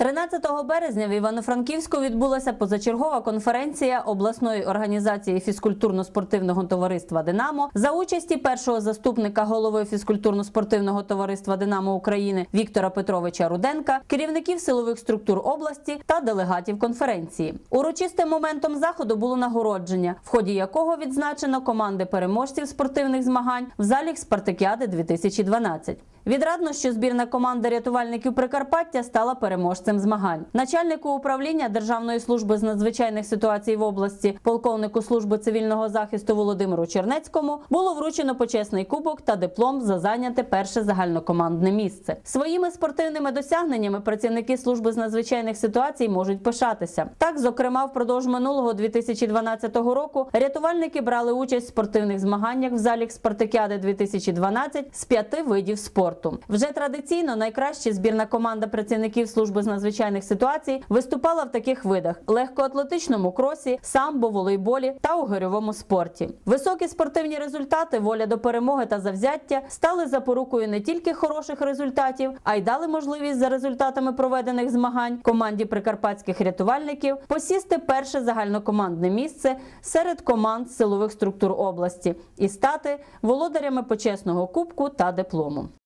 13 березня в Івано-Франківську відбулася позачергова конференція обласної організації фізкультурно-спортивного товариства Динамо за участі першого заступника голови фізкультурно-спортивного товариства Динамо України Віктора Петровича Руденка, керівників силових структур області та делегатів конференції. Урочистим моментом заходу було нагородження, в ході якого відзначено команди переможців спортивних змагань в залі Спартакіади 2012. Відрадно, що збірна команда рятувальників Прикарпаття стала переможцем змагань. Начальнику управління Державної служби з надзвичайних ситуацій в області, полковнику служби цивільного захисту Володимиру Чернецькому було вручено почесний кубок та диплом за зайняте перше загальнокомандне місце. Своїми спортивними досягненнями працівники служби з надзвичайних ситуацій можуть пишатися. Так, зокрема, впродовж минулого 2012 року рятувальники брали участь в спортивних змаганнях в залі Спартакіади 2012 з п'яти видів спорту. Вже традиційно найкраща збірна команда працівників служби з надзвичайних ситуацій виступала в таких видах: легкоатлетичному кросі, самбо, волейболі та у гирьовому спорті. Високі спортивні результати, воля до перемоги та завзяття стали запорукою не тільки хороших результатів, а й дали можливість за результатами проведених змагань команді прикарпатських рятувальників посісти перше загальнокомандне місце серед команд силових структур області і стати володарями почесного кубку та диплому.